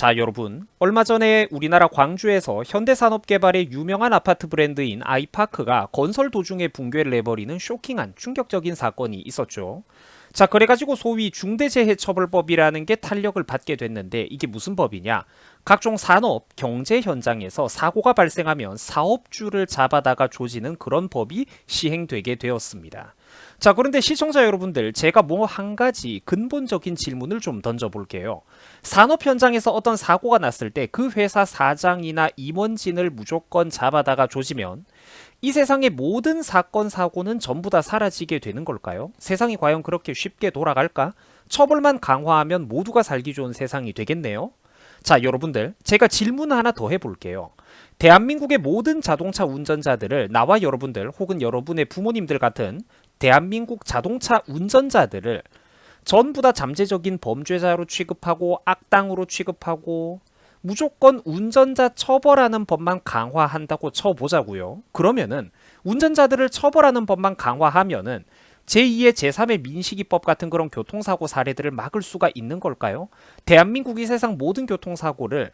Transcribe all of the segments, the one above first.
자, 여러분. 얼마 전에 우리나라 광주에서 현대산업개발의 유명한 아파트 브랜드인 아이파크가 건설 도중에 붕괴를 내버리는 쇼킹한 충격적인 사건이 있었죠. 자, 그래가지고 소위 중대재해처벌법이라는 게 탄력을 받게 됐는데 이게 무슨 법이냐? 각종 산업, 경제 현장에서 사고가 발생하면 사업주를 잡아다가 조지는 그런 법이 시행되게 되었습니다. 자, 그런데 시청자 여러분들, 제가 뭐 한 가지 근본적인 질문을 좀 던져볼게요. 산업 현장에서 어떤 사고가 났을 때 그 회사 사장이나 임원진을 무조건 잡아다가 조지면 이 세상의 모든 사건, 사고는 전부 다 사라지게 되는 걸까요? 세상이 과연 그렇게 쉽게 돌아갈까? 처벌만 강화하면 모두가 살기 좋은 세상이 되겠네요? 자, 여러분들, 제가 질문 하나 더 해볼게요. 대한민국의 모든 자동차 운전자들을 나와 여러분들 혹은 여러분의 부모님들 같은 대한민국 자동차 운전자들을 전부 다 잠재적인 범죄자로 취급하고 악당으로 취급하고 무조건 운전자 처벌하는 법만 강화한다고 쳐보자고요. 그러면은 운전자들을 처벌하는 법만 강화하면은 제2의 제3의 민식이법 같은 그런 교통사고 사례들을 막을 수가 있는 걸까요? 대한민국 이 세상 모든 교통사고를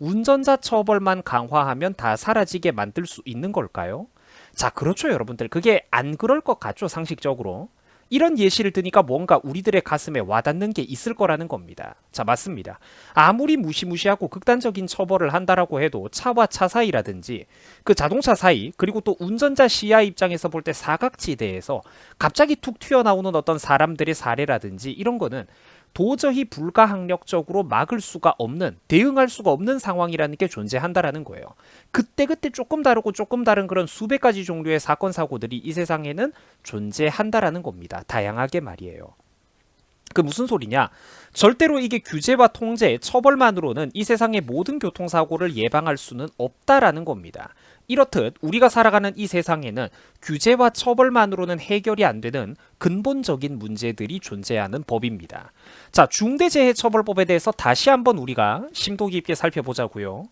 운전자 처벌만 강화하면 다 사라지게 만들 수 있는 걸까요? 자, 그렇죠, 여러분들. 그게 안 그럴 것 같죠, 상식적으로. 이런 예시를 드니까 뭔가 우리들의 가슴에 와닿는 게 있을 거라는 겁니다. 자, 맞습니다. 아무리 무시무시하고 극단적인 처벌을 한다라고 해도 차와 차 사이라든지 그 자동차 사이 그리고 또 운전자 시야 입장에서 볼 때 사각지대에서 갑자기 툭 튀어나오는 어떤 사람들의 사례라든지 이런 거는 도저히 불가항력적으로 막을 수가 없는 대응할 수가 없는 상황이라는 게 존재한다라는 거예요. 그때 그때 조금 다르고 조금 다른 그런 수백 가지 종류의 사건 사고들이 이 세상에는 존재한다라는 겁니다. 다양하게 말이에요. 그 무슨 소리냐? 절대로 이게 규제와 통제, 처벌만으로는 이 세상의 모든 교통사고를 예방할 수는 없다라는 겁니다. 이렇듯 우리가 살아가는 이 세상에는 규제와 처벌만으로는 해결이 안 되는 근본적인 문제들이 존재하는 법입니다. 자, 중대재해처벌법에 대해서 다시 한번 우리가 심도 깊게 살펴보자고요.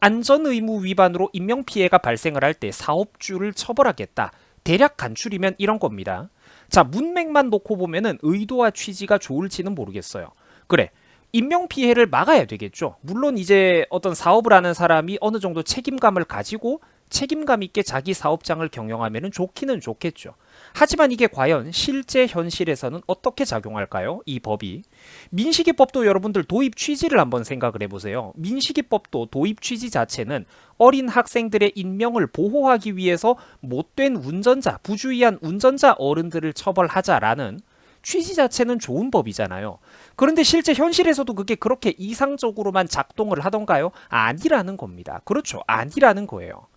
안전의무 위반으로 인명피해가 발생을 할 때 사업주를 처벌하겠다. 대략 간추리면 이런 겁니다. 자, 문맥만 놓고 보면은 의도와 취지가 좋을지는 모르겠어요. 그래. 인명 피해를 막아야 되겠죠. 물론 이제 어떤 사업을 하는 사람이 어느 정도 책임감을 가지고 책임감 있게 자기 사업장을 경영하면 좋기는 좋겠죠. 하지만 이게 과연 실제 현실에서는 어떻게 작용할까요? 이 법이. 민식이법도 여러분들 도입 취지를 한번 생각을 해보세요. 민식이법도 도입 취지 자체는 어린 학생들의 인명을 보호하기 위해서 못된 운전자, 부주의한 운전자 어른들을 처벌하자라는 취지 자체는 좋은 법이잖아요. 그런데 실제 현실에서도 그게 그렇게 이상적으로만 작동을 하던가요? 아니라는 겁니다. 그렇죠. 아니라는 거예요.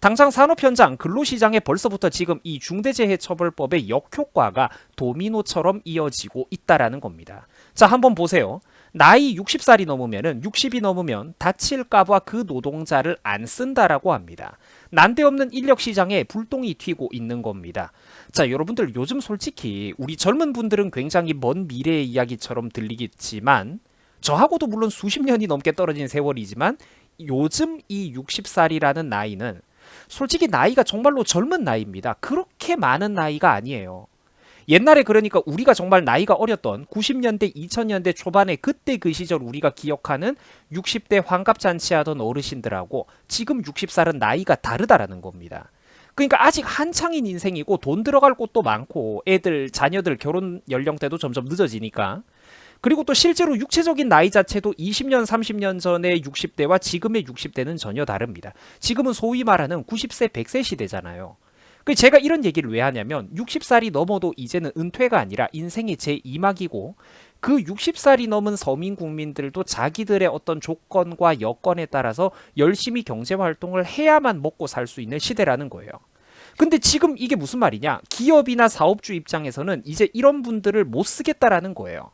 당장 산업 현장, 근로시장에 벌써부터 지금 이 중대재해처벌법의 역효과가 도미노처럼 이어지고 있다라는 겁니다. 자, 한번 보세요. 나이 60살이 넘으면은 60이 넘으면 다칠까봐 그 노동자를 안 쓴다라고 합니다. 난데없는 인력 시장에 불똥이 튀고 있는 겁니다. 자, 여러분들 요즘 솔직히 우리 젊은 분들은 굉장히 먼 미래의 이야기처럼 들리겠지만 저하고도 물론 수십 년이 넘게 떨어진 세월이지만 요즘 이 60살이라는 나이는 솔직히 나이가 정말로 젊은 나이입니다. 그렇게 많은 나이가 아니에요. 옛날에 그러니까 우리가 정말 나이가 어렸던 90년대, 2000년대 초반에 그때 그 시절 우리가 기억하는 60대 환갑잔치 하던 어르신들하고 지금 60살은 나이가 다르다라는 겁니다. 그러니까 아직 한창인 인생이고 돈 들어갈 곳도 많고 애들, 자녀들 결혼 연령대도 점점 늦어지니까 그리고 또 실제로 육체적인 나이 자체도 20년, 30년 전의 60대와 지금의 60대는 전혀 다릅니다. 지금은 소위 말하는 90세, 100세 시대잖아요. 그 제가 이런 얘기를 왜 하냐면 60살이 넘어도 이제는 은퇴가 아니라 인생의 제2막이고 그 60살이 넘은 서민 국민들도 자기들의 어떤 조건과 여건에 따라서 열심히 경제 활동을 해야만 먹고 살 수 있는 시대라는 거예요. 근데 지금 이게 무슨 말이냐? 기업이나 사업주 입장에서는 이제 이런 분들을 못 쓰겠다라는 거예요.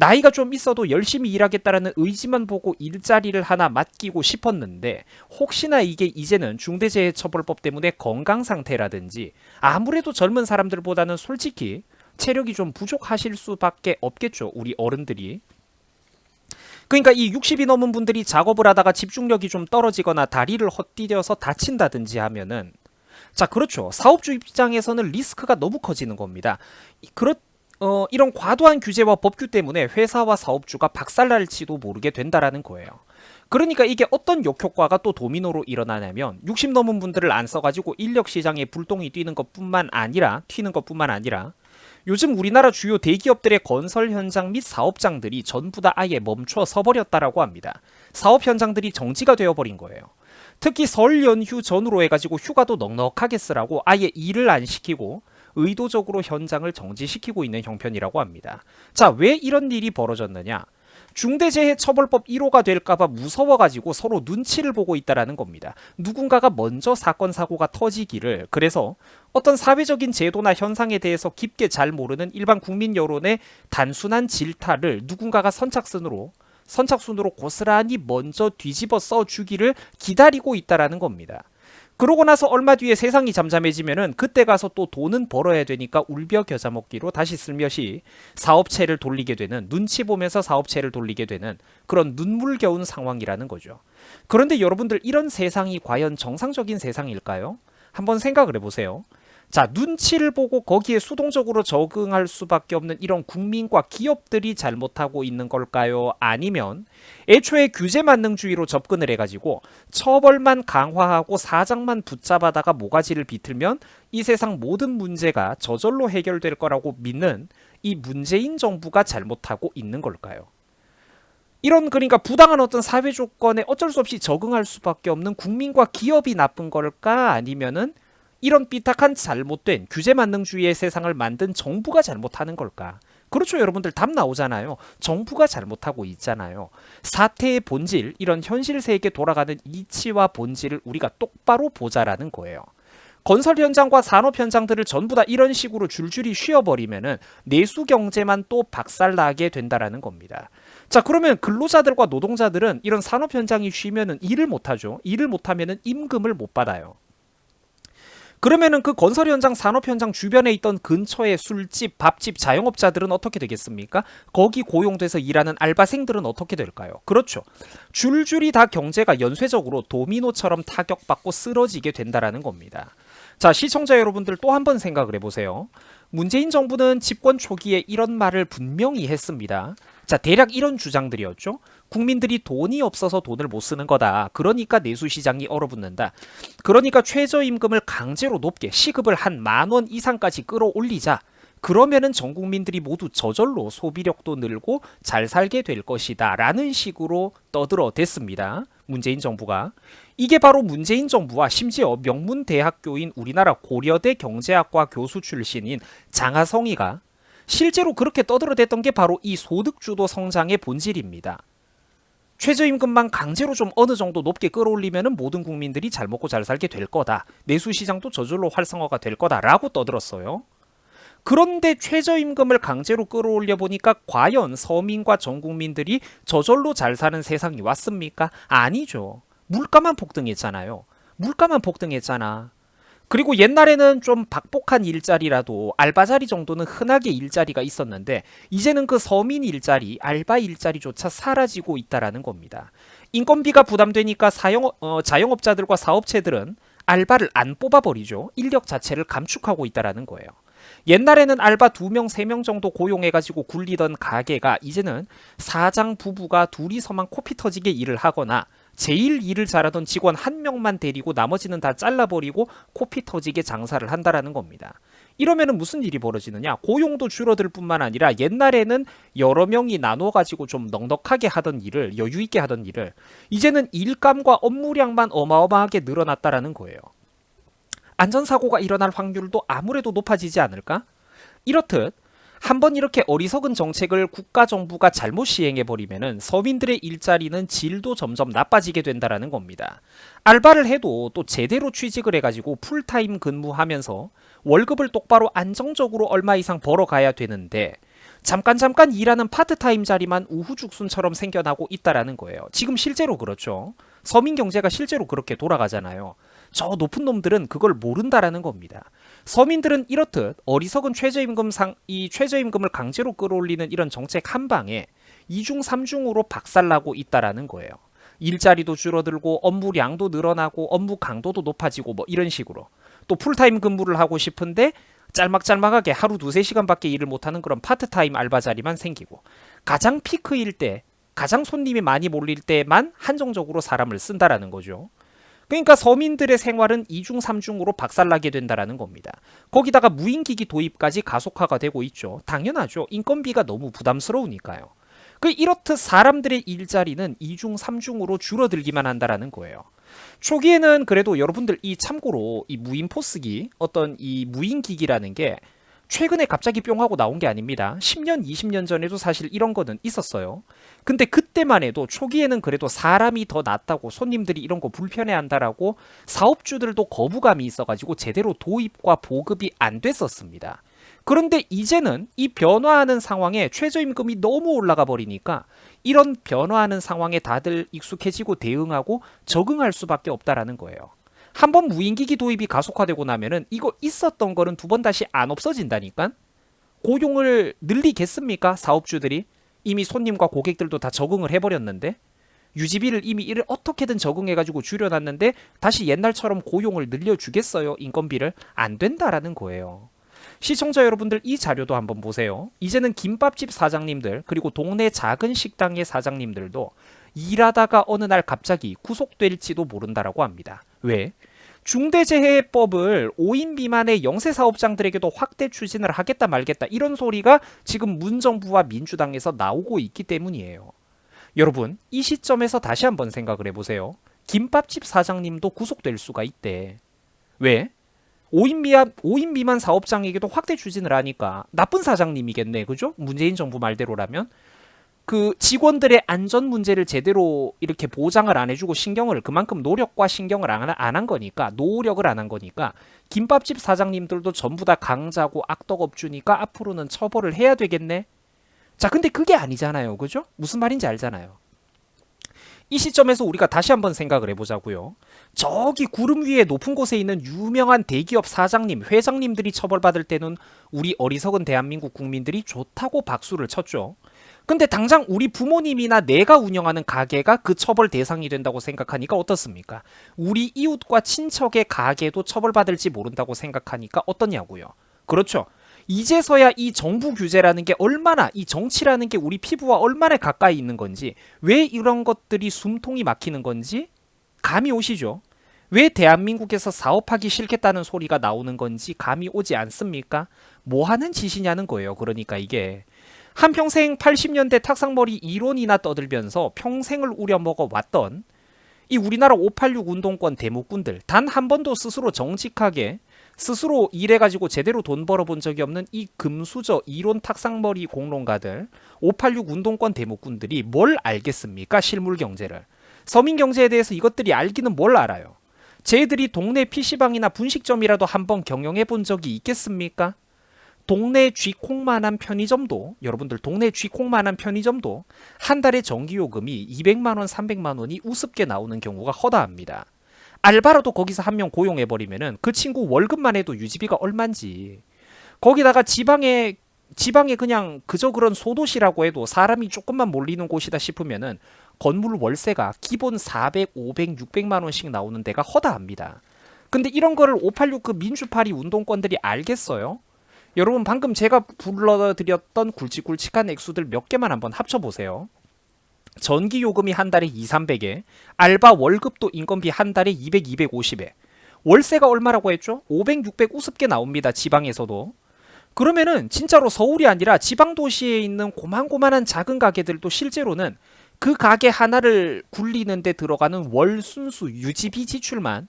나이가 좀 있어도 열심히 일하겠다라는 의지만 보고 일자리를 하나 맡기고 싶었는데 혹시나 이게 이제는 중대재해처벌법 때문에 건강 상태라든지 아무래도 젊은 사람들보다는 솔직히 체력이 좀 부족하실 수밖에 없겠죠. 우리 어른들이. 그러니까 이 60이 넘은 분들이 작업을 하다가 집중력이 좀 떨어지거나 다리를 헛디뎌서 다친다든지 하면은 자, 그렇죠. 사업주 입장에서는 리스크가 너무 커지는 겁니다. 그렇 어, 이런 과도한 규제와 법규 때문에 회사와 사업주가 박살날지도 모르게 된다라는 거예요. 그러니까 이게 어떤 역효과가 또 도미노로 일어나냐면 60 넘은 분들을 안 써가지고 인력 시장에 불똥이 뛰는 것뿐만 아니라 튀는 것뿐만 아니라 요즘 우리나라 주요 대기업들의 건설 현장 및 사업장들이 전부 다 아예 멈춰 서버렸다라고 합니다. 사업 현장들이 정지가 되어버린 거예요. 특히 설 연휴 전후로 해가지고 휴가도 넉넉하게 쓰라고 아예 일을 안 시키고 의도적으로 현장을 정지시키고 있는 형편이라고 합니다. 자, 왜 이런 일이 벌어졌느냐? 중대재해처벌법 1호가 될까봐 무서워가지고 서로 눈치를 보고 있다라는 겁니다. 누군가가 먼저 사건 사고가 터지기를 그래서 어떤 사회적인 제도나 현상에 대해서 깊게 잘 모르는 일반 국민 여론의 단순한 질타를 누군가가 선착순으로 선착순으로 고스란히 먼저 뒤집어 써 주기를 기다리고 있다라는 겁니다. 그러고 나서 얼마 뒤에 세상이 잠잠해지면은 그때 가서 또 돈은 벌어야 되니까 울벼 겨자 먹기로 다시 슬며시 사업체를 돌리게 되는 눈치 보면서 사업체를 돌리게 되는 그런 눈물겨운 상황이라는 거죠. 그런데 여러분들 이런 세상이 과연 정상적인 세상일까요? 한번 생각을 해보세요. 자, 눈치를 보고 거기에 수동적으로 적응할 수밖에 없는 이런 국민과 기업들이 잘못하고 있는 걸까요? 아니면 애초에 규제 만능주의로 접근을 해가지고 처벌만 강화하고 사장만 붙잡아다가 모가지를 비틀면 이 세상 모든 문제가 저절로 해결될 거라고 믿는 이 문재인 정부가 잘못하고 있는 걸까요? 이런 그러니까 부당한 어떤 사회 조건에 어쩔 수 없이 적응할 수밖에 없는 국민과 기업이 나쁜 걸까 아니면은 이런 삐딱한 잘못된 규제 만능주의의 세상을 만든 정부가 잘못하는 걸까? 그렇죠, 여러분들 답 나오잖아요. 정부가 잘못하고 있잖아요. 사태의 본질, 이런 현실 세계에 돌아가는 이치와 본질을 우리가 똑바로 보자라는 거예요. 건설 현장과 산업 현장들을 전부 다 이런 식으로 줄줄이 쉬어버리면은 내수 경제만 또 박살나게 된다라는 겁니다. 자, 그러면 근로자들과 노동자들은 이런 산업 현장이 쉬면은 일을 못 하죠. 일을 못 하면은 임금을 못 받아요. 그러면은 그 건설 현장, 산업 현장 주변에 있던 근처의 술집, 밥집, 자영업자들은 어떻게 되겠습니까? 거기 고용돼서 일하는 알바생들은 어떻게 될까요? 그렇죠. 줄줄이 다 경제가 연쇄적으로 도미노처럼 타격받고 쓰러지게 된다라는 겁니다. 자, 시청자 여러분들 또 한 번 생각을 해보세요. 문재인 정부는 집권 초기에 이런 말을 분명히 했습니다. 자, 대략 이런 주장들이었죠. 국민들이 돈이 없어서 돈을 못 쓰는 거다. 그러니까 내수 시장이 얼어붙는다. 그러니까 최저임금을 강제로 높게 시급을 한 만 원 이상까지 끌어올리자. 그러면은 전 국민들이 모두 저절로 소비력도 늘고 잘 살게 될 것이다. 라는 식으로 떠들어 댔습니다. 문재인 정부가. 이게 바로 문재인 정부와 심지어 명문 대학교인 우리나라 고려대 경제학과 교수 출신인 장하성이가 실제로 그렇게 떠들어댔던 게 바로 이 소득주도 성장의 본질입니다. 최저임금만 강제로 좀 어느 정도 높게 끌어올리면 모든 국민들이 잘 먹고 잘 살게 될 거다. 내수 시장도 저절로 활성화가 될 거다라고 떠들었어요. 그런데 최저임금을 강제로 끌어올려 보니까 과연 서민과 전 국민들이 저절로 잘 사는 세상이 왔습니까? 아니죠. 물가만 폭등했잖아요. 물가만 폭등했잖아. 그리고 옛날에는 좀 박복한 일자리라도 알바 자리 정도는 흔하게 일자리가 있었는데 이제는 그 서민 일자리, 알바 일자리조차 사라지고 있다라는 겁니다. 인건비가 부담되니까 사용, 어, 자영업자들과 사업체들은 알바를 안 뽑아버리죠. 인력 자체를 감축하고 있다라는 거예요. 옛날에는 알바 두 명, 세명 정도 고용해가지고 굴리던 가게가 이제는 사장 부부가 둘이서만 코피 터지게 일을 하거나 제일 일을 잘하던 직원 한 명만 데리고 나머지는 다 잘라버리고 코피 터지게 장사를 한다라는 겁니다. 이러면은 무슨 일이 벌어지느냐? 고용도 줄어들 뿐만 아니라 옛날에는 여러 명이 나눠 가지고 좀 넉넉하게 하던 일을 여유 있게 하던 일을 이제는 일감과 업무량만 어마어마하게 늘어났다라는 거예요. 안전사고가 일어날 확률도 아무래도 높아지지 않을까? 이렇듯 한번 이렇게 어리석은 정책을 국가 정부가 잘못 시행해 버리면은 서민들의 일자리는 질도 점점 나빠지게 된다라는 겁니다. 알바를 해도 또 제대로 취직을 해가지고 풀타임 근무하면서 월급을 똑바로 안정적으로 얼마 이상 벌어가야 되는데 잠깐 잠깐 일하는 파트타임 자리만 우후죽순처럼 생겨나고 있다라는 거예요. 지금 실제로 그렇죠. 서민 경제가 실제로 그렇게 돌아가잖아요. 저 높은 놈들은 그걸 모른다라는 겁니다. 서민들은 이렇듯 어리석은 최저임금 상, 이 최저임금을 강제로 끌어올리는 이런 정책 한 방에 이중 삼중으로 박살나고 있다라는 거예요. 일자리도 줄어들고 업무량도 늘어나고 업무 강도도 높아지고 뭐 이런 식으로 또 풀타임 근무를 하고 싶은데 짤막짤막하게 하루 두세 시간밖에 일을 못하는 그런 파트타임 알바 자리만 생기고 가장 피크일 때 가장 손님이 많이 몰릴 때만 한정적으로 사람을 쓴다라는 거죠. 그러니까 서민들의 생활은 이중삼중으로 박살나게 된다라는 겁니다. 거기다가 무인기기 도입까지 가속화가 되고 있죠. 당연하죠. 인건비가 너무 부담스러우니까요. 그 이렇듯 사람들의 일자리는 이중삼중으로 줄어들기만 한다라는 거예요. 초기에는 그래도 여러분들 이 참고로 이 무인 포스기 어떤 이 무인 기기라는 게 최근에 갑자기 뿅 하고 나온 게 아닙니다. 10년, 20년 전에도 사실 이런 거는 있었어요. 근데 그때만 해도 초기에는 그래도 사람이 더 낫다고 손님들이 이런 거 불편해 한다라고 사업주들도 거부감이 있어가지고 제대로 도입과 보급이 안 됐었습니다. 그런데 이제는 이 변화하는 상황에 최저임금이 너무 올라가 버리니까 이런 변화하는 상황에 다들 익숙해지고 대응하고 적응할 수밖에 없다라는 거예요. 한 번 무인기기 도입이 가속화되고 나면은 이거 있었던 거는 두 번 다시 안 없어진다니까? 고용을 늘리겠습니까? 사업주들이? 이미 손님과 고객들도 다 적응을 해버렸는데? 유지비를 이미 이를 어떻게든 적응해가지고 줄여놨는데 다시 옛날처럼 고용을 늘려주겠어요? 인건비를? 안 된다라는 거예요. 시청자 여러분들 이 자료도 한번 보세요. 이제는 김밥집 사장님들 그리고 동네 작은 식당의 사장님들도 일하다가 어느 날 갑자기 구속될지도 모른다라고 합니다. 왜? 중대재해법을 5인 미만의 영세 사업장들에게도 확대 추진을 하겠다 말겠다 이런 소리가 지금 문정부와 민주당에서 나오고 있기 때문이에요. 여러분, 이 시점에서 다시 한번 생각을 해보세요. 김밥집 사장님도 구속될 수가 있대. 왜? 5인 미만, 5인 미만 사업장에게도 확대 추진을 하니까 나쁜 사장님이겠네. 그죠? 문재인 정부 말대로라면. 그 직원들의 안전 문제를 제대로 이렇게 보장을 안 해주고 신경을 그만큼 노력과 신경을 안 한 거니까 노력을 안 한 거니까 김밥집 사장님들도 전부 다 강자고 악덕업주니까 앞으로는 처벌을 해야 되겠네. 자, 근데 그게 아니잖아요. 그죠? 무슨 말인지 알잖아요. 이 시점에서 우리가 다시 한번 생각을 해보자고요. 저기 구름 위에 높은 곳에 있는 유명한 대기업 사장님, 회장님들이 처벌받을 때는 우리 어리석은 대한민국 국민들이 좋다고 박수를 쳤죠. 근데 당장 우리 부모님이나 내가 운영하는 가게가 그 처벌 대상이 된다고 생각하니까 어떻습니까? 우리 이웃과 친척의 가게도 처벌받을지 모른다고 생각하니까 어떠냐고요. 그렇죠. 이제서야 이 정부 규제라는 게 얼마나 이 정치라는 게 우리 피부와 얼마나 가까이 있는 건지 왜 이런 것들이 숨통이 막히는 건지 감이 오시죠. 왜 대한민국에서 사업하기 싫겠다는 소리가 나오는 건지 감이 오지 않습니까? 뭐 하는 짓이냐는 거예요. 그러니까 이게 한평생 80년대 탁상머리 이론이나 떠들면서 평생을 우려먹어 왔던 이 우리나라 586 운동권 대목군들 단 한 번도 스스로 정직하게 스스로 일해가지고 제대로 돈 벌어본 적이 없는 이 금수저 이론 탁상머리 공론가들 586 운동권 대목군들이 뭘 알겠습니까? 실물 경제를 서민 경제에 대해서 이것들이 알기는 뭘 알아요? 쟤들이 동네 PC방이나 분식점이라도 한번 경영해 본 적이 있겠습니까? 동네 쥐콩만한 편의점도 여러분들 동네 쥐콩만한 편의점도 한 달에 전기요금이 200만 원, 300만 원이 우습게 나오는 경우가 허다합니다. 알바로도 거기서 한 명 고용해 버리면은 그 친구 월급만 해도 유지비가 얼만지. 거기다가 지방에 지방에 그냥 그저 그런 소도시라고 해도 사람이 조금만 몰리는 곳이다 싶으면은 건물 월세가 기본 400, 500, 600만 원씩 나오는 데가 허다합니다. 근데 이런 거를 586 그 민주파리 운동권들이 알겠어요? 여러분 방금 제가 불러드렸던 굵직굵직한 액수들 몇 개만 한번 합쳐보세요. 전기 요금이 한 달에 2, 300에 알바 월급도 인건비 한 달에 200, 250에 월세가 얼마라고 했죠? 500, 600 우습게 나옵니다. 지방에서도. 그러면은 진짜로 서울이 아니라 지방 도시에 있는 고만고만한 작은 가게들도 실제로는 그 가게 하나를 굴리는데 들어가는 월 순수 유지비 지출만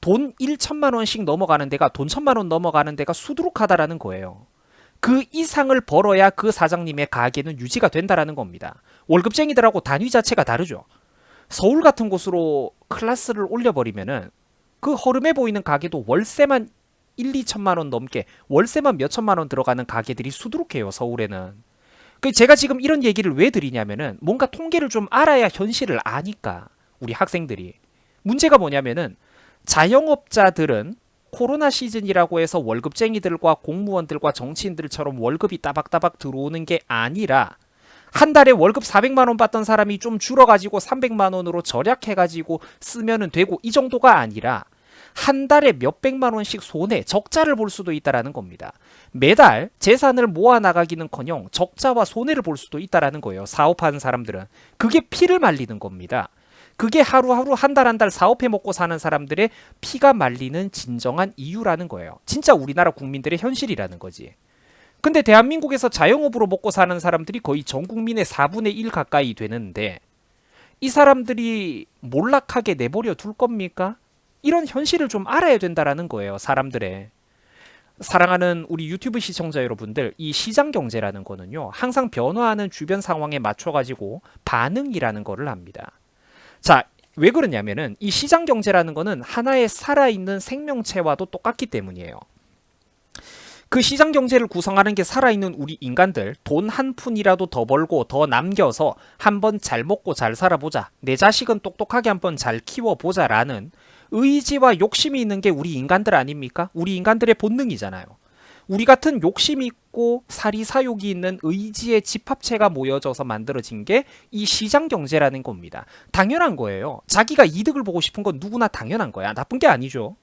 돈 1천만 원씩 넘어가는 데가 돈 천만 원 넘어가는 데가 수두룩하다라는 거예요. 그 이상을 벌어야 그 사장님의 가게는 유지가 된다라는 겁니다. 월급쟁이들하고 단위 자체가 다르죠. 서울 같은 곳으로 클래스를 올려버리면은 그 허름해 보이는 가게도 월세만 1, 2천만 원 넘게 월세만 몇 천만 원 들어가는 가게들이 수두룩해요. 서울에는. 그 제가 지금 이런 얘기를 왜 드리냐면은 뭔가 통계를 좀 알아야 현실을 아니까 우리 학생들이 문제가 뭐냐면은 자영업자들은 코로나 시즌이라고 해서 월급쟁이들과 공무원들과 정치인들처럼 월급이 따박따박 들어오는 게 아니라 한 달에 월급 400만 원 받던 사람이 좀 줄어가지고 300만 원으로 절약해가지고 쓰면은 되고 이 정도가 아니라 한 달에 몇백만 원씩 손해, 적자를 볼 수도 있다라는 겁니다. 매달 재산을 모아 나가기는커녕 적자와 손해를 볼 수도 있다라는 거예요. 사업하는 사람들은 그게 피를 말리는 겁니다. 그게 하루하루 한 달 한 달 사업해 먹고 사는 사람들의 피가 말리는 진정한 이유라는 거예요. 진짜 우리나라 국민들의 현실이라는 거지. 근데 대한민국에서 자영업으로 먹고 사는 사람들이 거의 전 국민의 4분의 1 가까이 되는데 이 사람들이 몰락하게 내버려 둘 겁니까? 이런 현실을 좀 알아야 된다라는 거예요, 사람들의. 사랑하는 우리 유튜브 시청자 여러분들, 이 시장 경제라는 거는요, 항상 변화하는 주변 상황에 맞춰가지고 반응이라는 거를 합니다. 자, 왜 그러냐면은 이 시장 경제라는 거는 하나의 살아있는 생명체와도 똑같기 때문이에요. 그 시장 경제를 구성하는 게 살아있는 우리 인간들 돈 한 푼이라도 더 벌고 더 남겨서 한번 잘 먹고 잘 살아보자. 내 자식은 똑똑하게 한번 잘 키워보자라는 의지와 욕심이 있는 게 우리 인간들 아닙니까? 우리 인간들의 본능이잖아요. 우리 같은 욕심 있고 사리사욕이 있는 의지의 집합체가 모여져서 만들어진 게 이 시장 경제라는 겁니다. 당연한 거예요. 자기가 이득을 보고 싶은 건 누구나 당연한 거야. 나쁜 게 아니죠.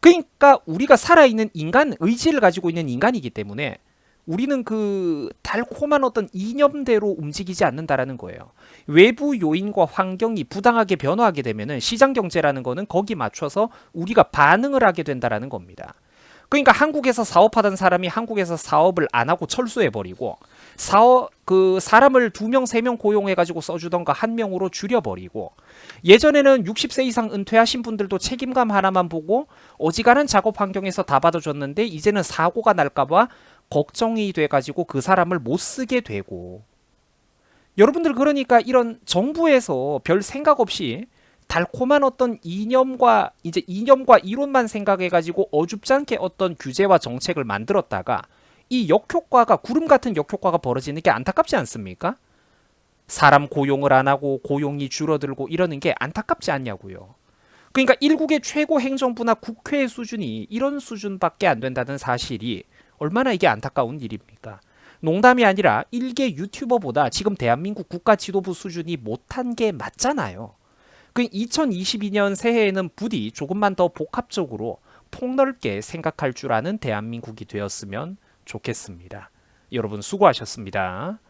그러니까 우리가 살아있는 인간, 의지를 가지고 있는 인간이기 때문에 우리는 그 달콤한 어떤 이념대로 움직이지 않는다라는 거예요. 외부 요인과 환경이 부당하게 변화하게 되면은 시장 경제라는 거는 거기 맞춰서 우리가 반응을 하게 된다라는 겁니다. 그러니까 한국에서 사업하던 사람이 한국에서 사업을 안 하고 철수해 버리고 사업 그 사람을 두 명 세 명 고용해 가지고 써주던가 한 명으로 줄여 버리고 예전에는 60세 이상 은퇴하신 분들도 책임감 하나만 보고 어지간한 작업 환경에서 다 받아줬는데 이제는 사고가 날까봐 걱정이 돼 가지고 그 사람을 못 쓰게 되고. 여러분들 그러니까 이런 정부에서 별 생각 없이 달콤한 어떤 이념과 이제 이념과 이론만 생각해가지고 어줍잖게 어떤 규제와 정책을 만들었다가 이 역효과가 구름 같은 역효과가 벌어지는 게 안타깝지 않습니까? 사람 고용을 안 하고 고용이 줄어들고 이러는 게 안타깝지 않냐고요. 그러니까 일국의 최고 행정부나 국회 수준이 이런 수준밖에 안 된다는 사실이 얼마나 이게 안타까운 일입니까? 농담이 아니라 일개 유튜버보다 지금 대한민국 국가 지도부 수준이 못한 게 맞잖아요. 그 2022년 새해에는 부디 조금만 더 복합적으로 폭넓게 생각할 줄 아는 대한민국이 되었으면 좋겠습니다. 여러분 수고하셨습니다.